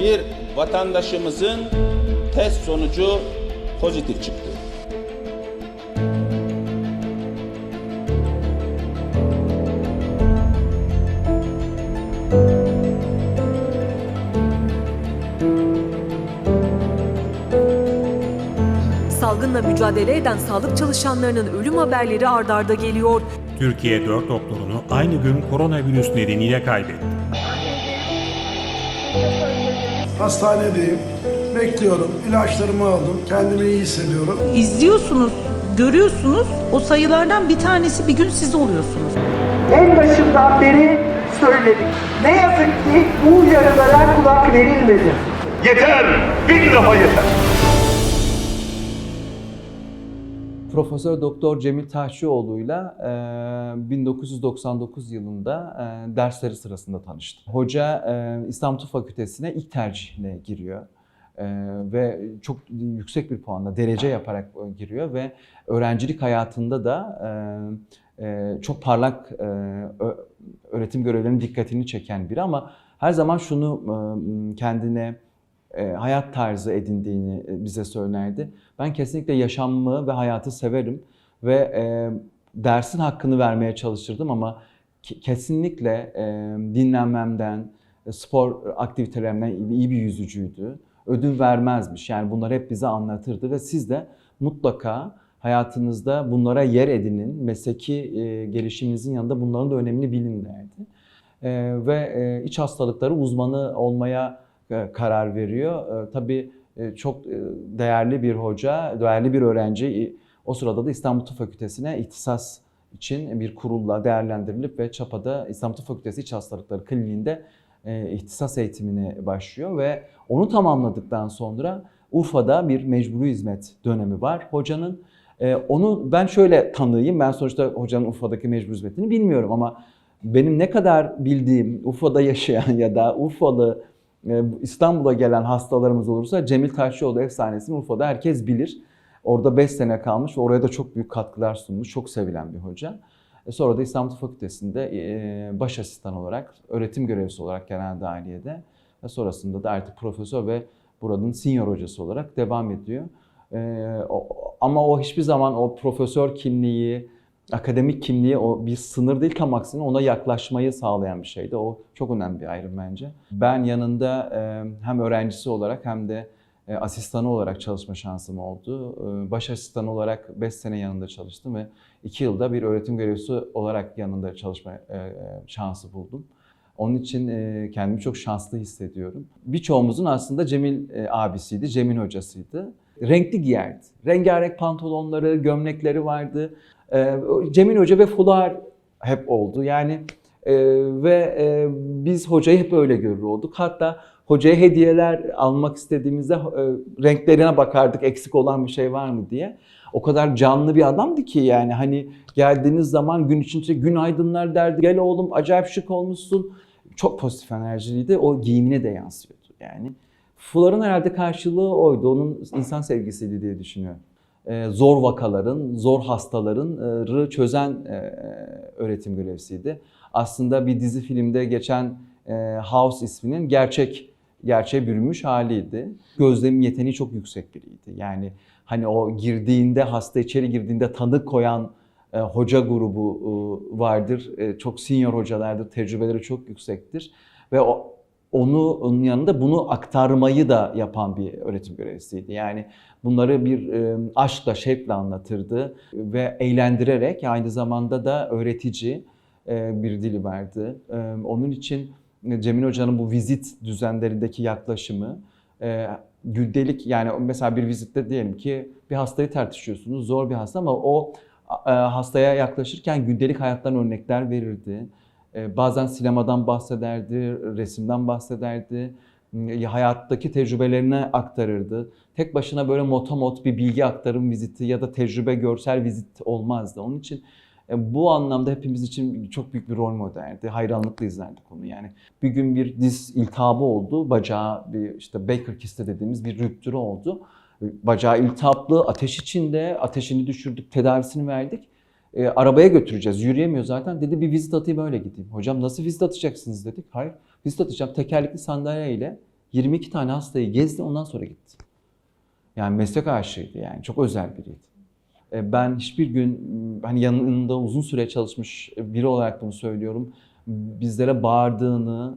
bir vatandaşımızın test sonucu pozitif çıktı. Salgınla mücadele eden sağlık çalışanlarının ölüm haberleri ardarda geliyor. Türkiye 4 doktorunu aynı gün koronavirüs nedeniyle kaybetti. Hastanedeyim. Bekliyorum. İlaçlarımı aldım. Kendimi iyi hissediyorum. izliyorsunuz, görüyorsunuz. O sayılardan bir tanesi bir gün siz oluyorsunuz. En başından beri söyledik. Ne yazık ki bu uyarılara kulak verilmedi. Yeter! Bir defa yeter! Profesör Doktor Cemil Taşçıoğlu'yla e, 1999 yılında e, dersleri sırasında tanıştım. Hoca e, İstanbul Tıp Fakültesi'ne ilk tercihle giriyor. E, ve çok yüksek bir puanla derece yaparak e, giriyor ve öğrencilik hayatında da e, e, çok parlak e, öğretim görevlerinin dikkatini çeken biri ama her zaman şunu e, kendine e, hayat tarzı edindiğini e, bize söylerdi. Ben kesinlikle yaşamımı ve hayatı severim ve e, dersin hakkını vermeye çalışırdım ama kesinlikle e, dinlenmemden, e, spor aktivitelerimden iyi bir yüzücüydü. Ödün vermezmiş. Yani bunları hep bize anlatırdı ve siz de mutlaka hayatınızda bunlara yer edinin. Mesleki e, gelişiminizin yanında bunların da önemini bilin derdi. E, ve e, iç hastalıkları uzmanı olmaya e, karar veriyor. E, tabii e, çok e, değerli bir hoca, değerli bir öğrenci. E, O sırada da İstanbul Tıp Fakültesi'ne ihtisas için bir kurulla değerlendirilip ve Çapa'da İstanbul Tıp Fakültesi İç Hastalıkları Kliniğinde e, ihtisas eğitimine başlıyor ve onu tamamladıktan sonra Urfa'da bir mecburi hizmet dönemi var hocanın. E, Onu ben şöyle tanıyayım, ben sonuçta hocanın Urfa'daki mecburi hizmetini bilmiyorum ama benim ne kadar bildiğim Urfa'da yaşayan ya da Urfalı e, İstanbul'a gelen hastalarımız olursa Cemil Taşçıoğlu efsanesini Urfa'da herkes bilir. Orada 5 sene kalmış ve oraya da çok büyük katkılar sunmuş. Çok sevilen bir hoca. E, Sonra da İstanbul Fakültesi'nde e, baş asistan olarak, öğretim görevlisi olarak genel dahiliyede ve sonrasında da artık profesör ve buranın senior hocası olarak devam ediyor. E, Ama o hiçbir zaman o profesör kimliği, akademik kimliği o bir sınır değil tam aksine ona yaklaşmayı sağlayan bir şeydi. O çok önemli bir ayrım bence. Ben yanında hem öğrencisi olarak hem de asistanı olarak çalışma şansım oldu. Baş asistan olarak 5 sene yanında çalıştım ve 2 yılda bir öğretim görevlisi olarak yanında çalışma şansı buldum. Onun için kendimi çok şanslı hissediyorum. Birçoğumuzun aslında Cemil abisiydi, Cemil hocasıydı. Renkli giyerdi. Rengarenk pantolonları, gömlekleri vardı. E, Cemil Hoca ve fular hep oldu. Yani e, ve e, biz hocayı hep öyle görür olduk. Hatta hocaya hediyeler almak istediğimizde e, renklerine bakardık eksik olan bir şey var mı diye. O kadar canlı bir adamdı ki yani hani geldiğiniz zaman gün içinde günaydınlar derdi. Gel oğlum acayip şık olmuşsun. Çok pozitif enerjiliydi. O giyimine de yansıyordu yani. Fuların herhalde karşılığı oydu. Onun insan sevgisiydi diye düşünüyorum. Ee, zor vakaların, zor hastaların e, çözen e, öğretim görevlisiydi. Aslında bir dizi filmde geçen e, House isminin gerçek gerçeğe bürünmüş haliydi. Gözlem yeteneği çok yüksek biriydi. Yani hani o girdiğinde hasta içeri girdiğinde tanı koyan e, hoca grubu e, vardır. E, çok senior hocalardır. Tecrübeleri çok yüksektir ve o onu onun yanında bunu aktarmayı da yapan bir öğretim görevlisiydi. Yani bunları bir e, aşkla, şevkle anlatırdı ve eğlendirerek aynı zamanda da öğretici e, bir dili vardı. E, onun için Cemil Hoca'nın bu vizit düzenlerindeki yaklaşımı gündelik yani mesela bir vizitte diyelim ki bir hastayı tartışıyorsunuz zor bir hasta ama o hastaya yaklaşırken gündelik hayattan örnekler verirdi. E, bazen sinemadan bahsederdi, resimden bahsederdi, hayattaki tecrübelerini aktarırdı. Tek başına böyle motomot bir bilgi aktarım viziti ya da tecrübe görsel vizit olmazdı. Onun için e, bu anlamda hepimiz için çok büyük bir rol modeldi. Hayranlıkla izlerdik onu yani. Bir gün bir diz iltihabı oldu. Bacağı bir işte Baker kisti dediğimiz bir rüptürü oldu. Bacağı iltihaplı, ateş içinde, ateşini düşürdük, tedavisini verdik. E, arabaya götüreceğiz, yürüyemiyor zaten. Dedi bir vizit atayım öyle gideyim. Hocam nasıl vizit atacaksınız dedik. Hayır, vizit atacağım tekerlekli sandalyeyle 22 tane hastayı gezdi ondan sonra gitti. Yani meslek aşığıydı yani çok özel biriydi. E, Ben hiçbir gün hani yanında uzun süre çalışmış biri olarak bunu söylüyorum. Bizlere bağırdığını,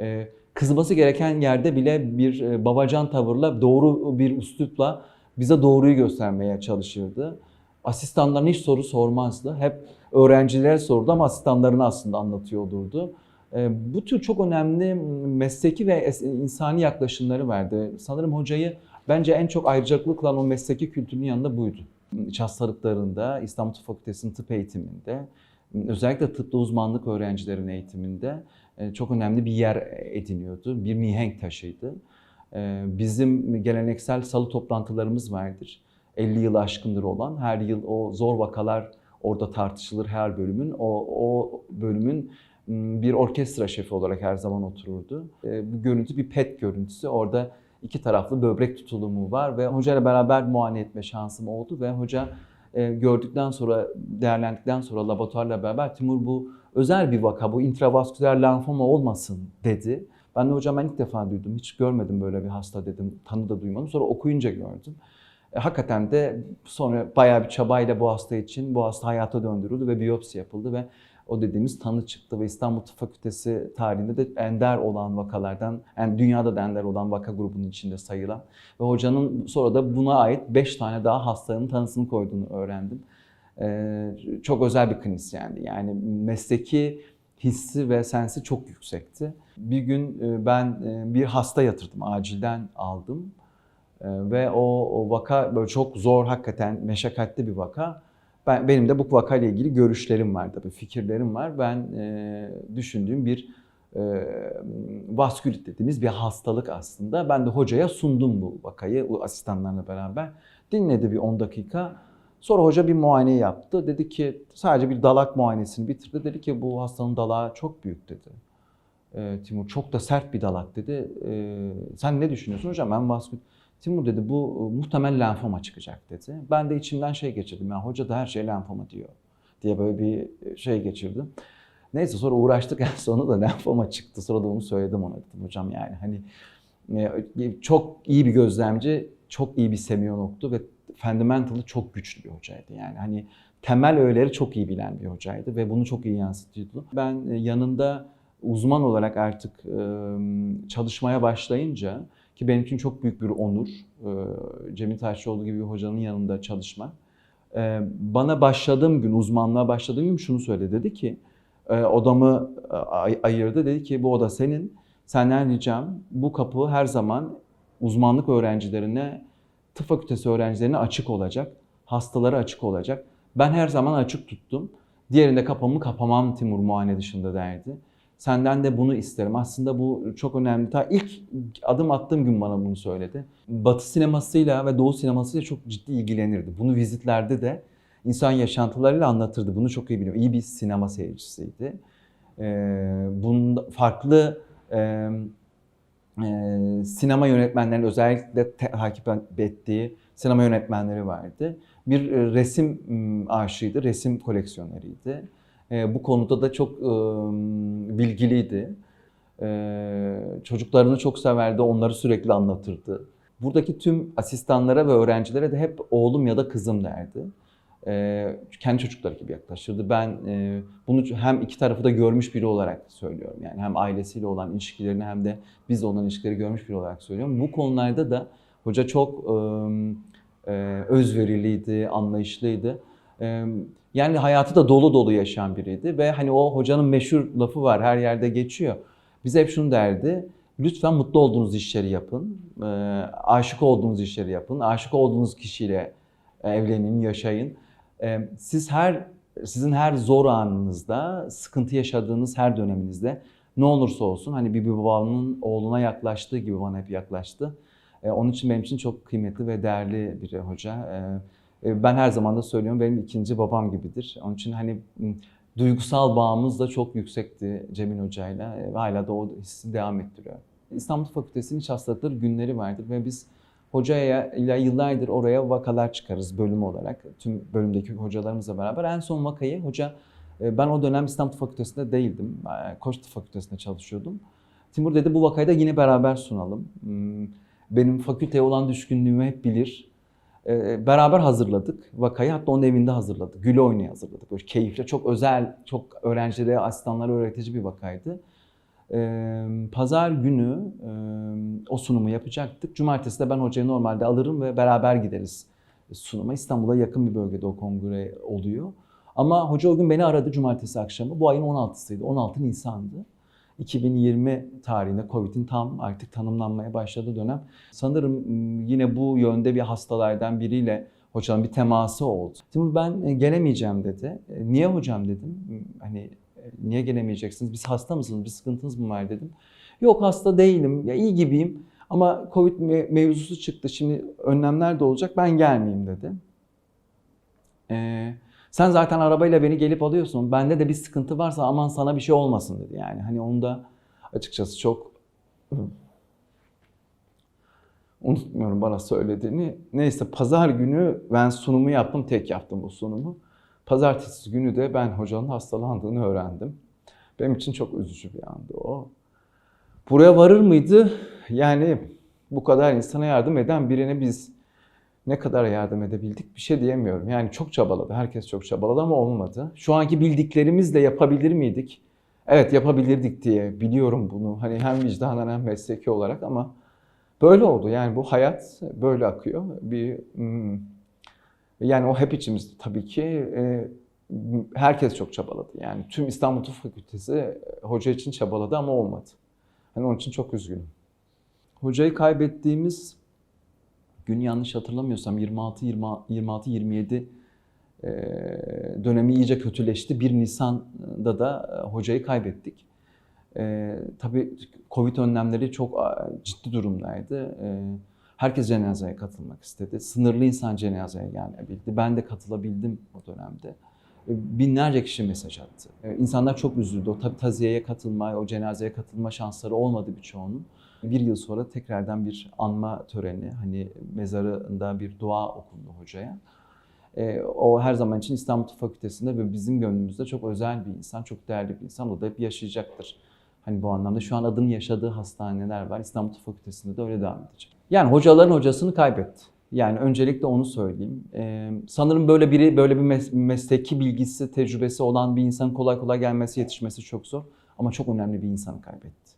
e, kızması gereken yerde bile bir e, babacan tavırla, doğru bir üslupla bize doğruyu göstermeye çalışırdı. Asistanlarına hiç soru sormazdı. Hep öğrencilere sordu ama asistanlarına aslında anlatıyor olurdu. E, Bu tür çok önemli mesleki ve insani yaklaşımları vardı. Sanırım hocayı bence en çok ayrıcalıklı kılan o mesleki kültürün yanında buydu. İç hastalıklarında, İstanbul Tıp Fakültesi'nin tıp eğitiminde, özellikle tıpta uzmanlık öğrencilerin eğitiminde e, çok önemli bir yer ediniyordu. Bir mihenk taşıydı. E, Bizim geleneksel salı toplantılarımız vardır. 50 yılı aşkındır olan. Her yıl o zor vakalar orada tartışılır her bölümün. O, o bölümün bir orkestra şefi olarak her zaman otururdu. E, Bu görüntü bir PET görüntüsü. Orada iki taraflı böbrek tutulumu var ve hocayla beraber muayene etme şansım oldu ve hoca e, gördükten sonra, değerlendikten sonra laboratuvarla beraber Timur bu özel bir vaka, bu intravasküler lenfoma olmasın dedi. Ben de hocam ben ilk defa duydum, hiç görmedim böyle bir hasta dedim, tanı da duymadım. Sonra okuyunca gördüm. E, hakikaten de sonra bayağı bir çabayla bu hasta için bu hasta hayata döndürüldü ve biyopsi yapıldı ve o dediğimiz tanı çıktı ve İstanbul Tıp Fakültesi tarihinde de ender olan vakalardan, yani dünyada da ender olan vaka grubunun içinde sayılan ve hocanın sonra da buna ait 5 tane daha hastanın tanısını koyduğunu öğrendim. Ee, çok özel bir klinisyendi. Yani mesleki hissi ve sensi çok yüksekti. Bir gün e, ben e, bir hasta yatırdım, acilden aldım. E, Ve o, o vaka böyle çok zor, hakikaten meşakkatli bir vaka. Ben, benim de bu vakayla ilgili görüşlerim var tabii, fikirlerim var. Ben e, düşündüğüm bir e, vaskülit dediğimiz bir hastalık aslında. Ben de hocaya sundum bu vakayı bu asistanlarla beraber. Dinledi bir 10 dakika. Sonra hoca bir muayene yaptı. Dedi ki sadece bir dalak muayenesini bitirdi. Dedi ki bu hastanın dalağı çok büyük dedi. E, Timur çok da sert bir dalak dedi. E, sen ne düşünüyorsun hocam? Ben vaskülit Timur dedi bu e, muhtemel lenfoma çıkacak dedi. Ben de içimden şey geçirdim. Ya hoca da her şey lenfoma diyor diye böyle bir şey geçirdim. Neyse sonra uğraştık en sonunda da lenfoma çıktı. Sonra da onu söyledim ona dedim hocam yani hani e, çok iyi bir gözlemci, çok iyi bir semiyonoktu ve fundamental'ı çok güçlü bir hocaydı. Yani hani temel öğeleri çok iyi bilen bir hocaydı ve bunu çok iyi yansıtıyordu. Ben e, yanında uzman olarak artık e, çalışmaya başlayınca ki benim için çok büyük bir onur Cemil Taşçıoğlu gibi bir hocanın yanında çalışmak. E, Bana başladığım gün, uzmanlığa başladığım gün şunu söyledi. Dedi ki, odamı ay- ayırdı. Dedi ki bu oda senin. Senden ricam bu kapı her zaman uzmanlık öğrencilerine, tıp fakültesi öğrencilerine açık olacak. Hastalara açık olacak. Ben her zaman açık tuttum. Diğerinde kapamı kapamam Timur muayene dışında derdi. Senden de bunu isterim. Aslında bu çok önemli. Ta ilk adım attığım gün bana bunu söyledi. Batı sinemasıyla ve Doğu sinemasıyla çok ciddi ilgilenirdi. Bunu vizitlerde de insan yaşantılarıyla anlatırdı. Bunu çok iyi biliyorum. İyi bir sinema seyircisiydi. Ee, bunun farklı e, e, sinema yönetmenlerinin özellikle takip ettiği sinema yönetmenleri vardı. Bir e, resim aşığıydı, resim koleksiyoneriydi. E, bu konuda da çok e, bilgiliydi. E, çocuklarını çok severdi, onları sürekli anlatırdı. Buradaki tüm asistanlara ve öğrencilere de hep oğlum ya da kızım derdi. E, kendi çocukları gibi yaklaşırdı. Ben e, bunu hem iki tarafı da görmüş biri olarak söylüyorum. Yani hem ailesiyle olan ilişkilerini hem de bizle olan ilişkileri görmüş biri olarak söylüyorum. Bu konularda da hoca çok e, özveriliydi, anlayışlıydı. Yani hayatı da dolu dolu yaşayan biriydi ve hani o hocanın meşhur lafı var her yerde geçiyor. Bize hep şunu derdi. Lütfen mutlu olduğunuz işleri yapın. Aşık olduğunuz işleri yapın. Aşık olduğunuz kişiyle evlenin, yaşayın. Siz her sizin her zor anınızda, sıkıntı yaşadığınız her döneminizde ne olursa olsun hani bir babanın oğluna yaklaştığı gibi bana hep yaklaştı. Onun için benim için çok kıymetli ve değerli bir hoca. E, ben her zaman da söylüyorum benim ikinci babam gibidir. Onun için hani duygusal bağımız da çok yüksekti Cemil Hoca'yla e, ve hala da o hissi devam ettiriyor. İstanbul Fakültesi'nin iç hastalıkları günleri vardır ve biz hocaya ile yıllardır oraya vakalar çıkarız bölüm olarak. Tüm bölümdeki hocalarımızla beraber. En son vakayı hoca, e, ben o dönem İstanbul Fakültesi'nde değildim. Koç Fakültesi'nde çalışıyordum. Timur dedi bu vakayı da yine beraber sunalım. Benim fakülteye olan düşkünlüğümü hep bilir. Ee, beraber hazırladık vakayı. Hatta onun evinde hazırladık. Gül oynaya hazırladık. Böyle keyifli, çok özel, çok öğrencilere, asistanlara öğretici bir vakaydı. Ee, Pazar günü e, o sunumu yapacaktık. Cumartesi de ben hocayı normalde alırım ve beraber gideriz sunuma. İstanbul'a yakın bir bölgede o kongre oluyor. Ama hoca o gün beni aradı cumartesi akşamı. Bu ayın 16'sıydı. 16 Nisan'dı. 2020 tarihinde Covid'in tam artık tanımlanmaya başladığı dönem. Sanırım m, yine bu yönde bir hastalardan biriyle hocanın bir teması oldu. Timur ben e, gelemeyeceğim dedi. E, Niye hocam dedim. Hani e, niye gelemeyeceksiniz? Biz hasta mısınız? Bir sıkıntınız mı var dedim. Yok hasta değilim. Ya iyi gibiyim. Ama Covid me- mevzusu çıktı. Şimdi önlemler de olacak. Ben gelmeyeyim dedi. Ee, sen zaten arabayla beni gelip alıyorsun. Bende de bir sıkıntı varsa aman sana bir şey olmasın dedi. Yani hani onu da açıkçası çok unutmuyorum bana söylediğini. Neyse pazar günü ben sunumu yaptım. Tek yaptım bu sunumu. Pazartesi günü de ben hocanın hastalandığını öğrendim. Benim için çok üzücü bir andı o. Buraya varır mıydı? Yani bu kadar insana yardım eden birine biz ne kadar yardım edebildik bir şey diyemiyorum. Yani çok çabaladı. Herkes çok çabaladı ama olmadı. Şu anki bildiklerimizle yapabilir miydik? Evet yapabilirdik diye biliyorum bunu. Hani hem vicdanen hem mesleki olarak ama böyle oldu. Yani bu hayat böyle akıyor. Bir hmm, yani o hep içimizde tabii ki. E, herkes çok çabaladı. Yani tüm İstanbul Tıp Fakültesi e, hoca için çabaladı ama olmadı. Hani onun için çok üzgünüm. Hocayı kaybettiğimiz gün yanlış hatırlamıyorsam 26 26 27 e, dönemi iyice kötüleşti. 1 Nisan'da da hocayı kaybettik. E, tabii Covid önlemleri çok ciddi durumdaydı. E, herkes cenazeye katılmak istedi. Sınırlı insan cenazeye gelebildi. Ben de katılabildim o dönemde. Binlerce kişi mesaj attı. İnsanlar çok üzüldü. O tabii taziyeye katılma, o cenazeye katılma şansları olmadı birçoğunun. Bir yıl sonra tekrardan bir anma töreni, hani mezarında bir dua okundu hocaya. E, o her zaman için İstanbul Tıp Fakültesi'nde ve bizim gönlümüzde çok özel bir insan, çok değerli bir insan. O da hep yaşayacaktır. Hani bu anlamda şu an adının yaşadığı hastaneler var. İstanbul Tıp Fakültesi'nde de öyle devam edecek. Yani hocaların hocasını kaybetti. Yani öncelikle onu söyleyeyim. Ee, sanırım böyle biri, böyle bir mes- mesleki bilgisi, tecrübesi olan bir insan kolay kolay gelmesi, yetişmesi çok zor. Ama çok önemli bir insanı kaybetti.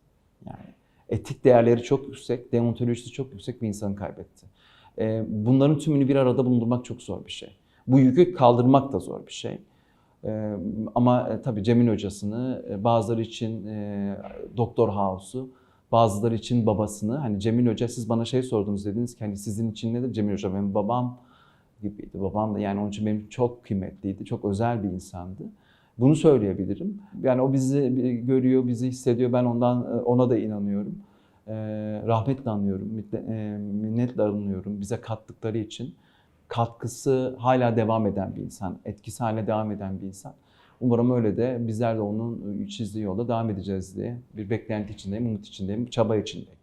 Yani etik değerleri çok yüksek, deontolojisi çok yüksek bir insanı kaybetti. Ee, bunların tümünü bir arada bulundurmak çok zor bir şey. Bu yükü kaldırmak da zor bir şey. Ee, ama e, tabii Cemil hocasını, e, bazıları için e, Doktor House'u, bazıları için babasını. Hani Cemil Hoca siz bana şey sordunuz dediniz ki hani sizin için nedir? Cemil Hoca benim babam gibiydi. Babam da yani onun için benim çok kıymetliydi. Çok özel bir insandı. Bunu söyleyebilirim. Yani o bizi görüyor, bizi hissediyor. Ben ondan ona da inanıyorum. Ee, rahmetle anıyorum, e, minnetle arınıyorum bize kattıkları için. Katkısı hala devam eden bir insan, etkisi hala devam eden bir insan. Umarım öyle de bizler de onun çizdiği yolda devam edeceğiz diye bir beklenti içindeyim, umut içindeyim, çaba içindeyim.